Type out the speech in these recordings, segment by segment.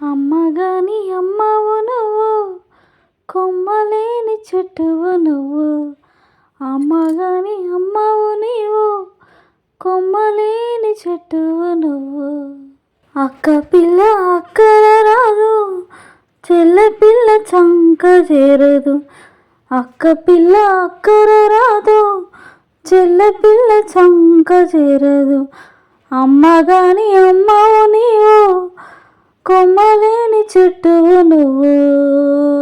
అమ్మగాని అమ్మవు నువ్వు కొమ్మలేని చెట్టువు నువ్వు. అమ్మగాని అమ్మవు నీవు కొమ్మలేని చెట్టువు నువ్వు. అక్క పిల్ల అక్కర రాదు చెల్ల పిల్ల చంక చేరదు. అక్క పిల్ల అక్కర రాదు చెల్ల పిల్ల చంక చేరదు. అమ్మగాని అమ్మవు కొమ్మలేని చెట్టువు నువ్వు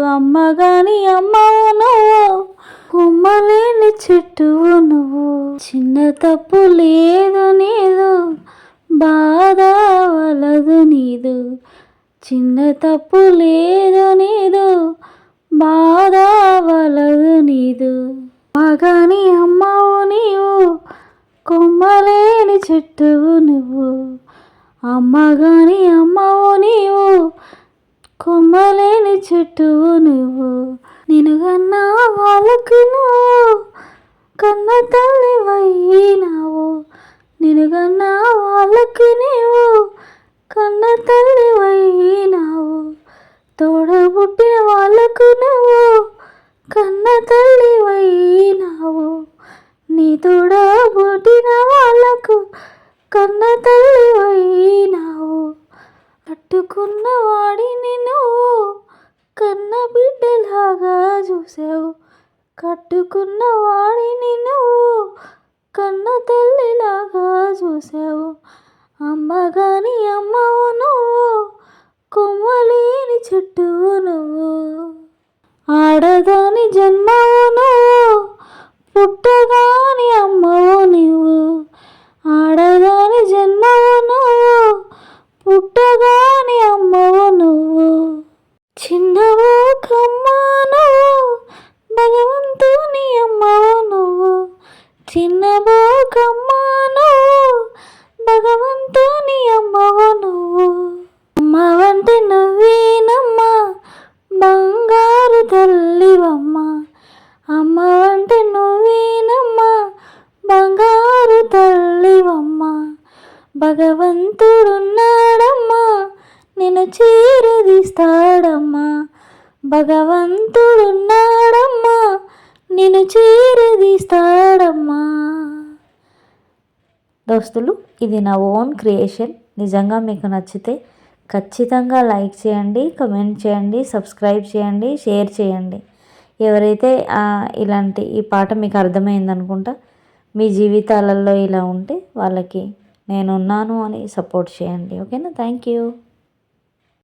అమ్మగాని అమ్మవు నువ్వు. కొమ్మలేని చెట్టువు నువ్వు చిన్న తప్పు లేదు నీదు బాధ వలదు నీదు. చిన్న తప్పు లేదు నీదు బాధ వలదు నీదు. మగాని అమ్మవు నీవు కొమ్మలేని చెట్టువు నువ్వు. అమ్మగాని అమ్మవు నీవు కొమ్మలేని చెట్టు నువ్వు. నేను కన్నా వాళ్ళకి నువ్వు కన్న తల్లి వయ్యినావు నేను కన్నా వాళ్ళకి నీవు కన్న తల్లి వైనావు. తోడబుట్టిన వాళ్ళకు నువ్వు కన్న తల్లి వైనావు. నీ తోడబుట్టిన వాళ్ళకు కన్న తల్లి వైనావు పట్టుకున్న వాడిని నువ్వు కన్న బిడ్డలాగా చూసావు. కట్టుకున్న వాడిని నువ్వు కన్న తల్లిలాగా చూసావు. అమ్మగాని అమ్మవు నువ్వు కొమ్మలేని చెట్టు నువ్వు. ఆడదాని జన్మవు నువ్వు పుట్టగాని అమ్మవు నువ్వు. ఆడదాని జన్మవు నువ్వు పుట్టగా అంటే నువ్వేనమ్మా బంగారు తల్లివమ్మ. భగవంతుడున్నాడమ్మా నిన్ను చేరదీస్తాడమ్మా. భగవంతుడున్నాడమ్మా నిన్ను చేరదీస్తాడమ్మా. దోస్తులు ఇది నా ఓన్ క్రియేషన్. నిజంగా మీకు నచ్చితే ఖచ్చితంగా లైక్ చేయండి కమెంట్ చేయండి సబ్స్క్రైబ్ చేయండి షేర్ చేయండి. ఎవరైతే ఇలాంటి ఈ పాట మీకు అర్థమైంది అనుకుంటా మీ జీవితాలలో ఇలా ఉంటే వాళ్ళకి నేనున్నాను అని సపోర్ట్ చేయండి. ఓకేనా? Thank you.